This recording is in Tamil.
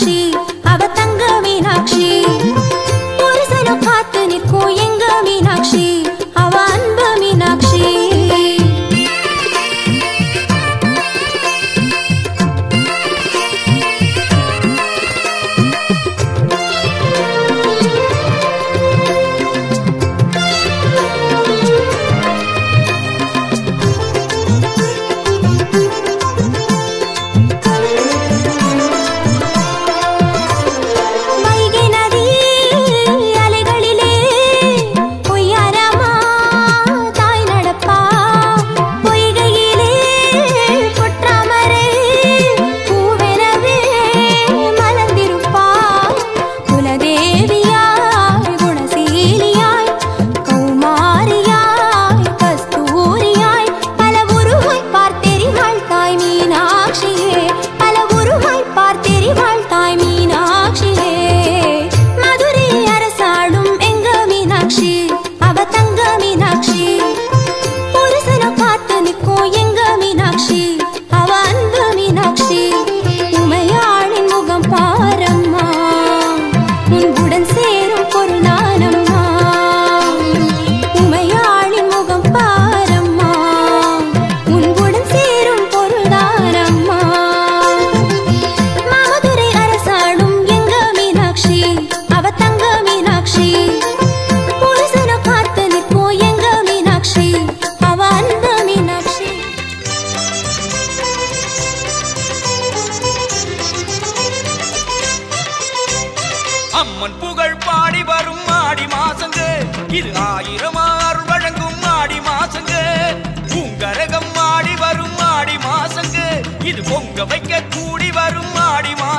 she இது ஆயிரம் ஆறு வழங்கும் ஆடி மாசங்க. பூங்கரகம் ஆடி வரும் ஆடி மாசங்க. இது பொங்க வைக்க கூடி வரும் ஆடி மா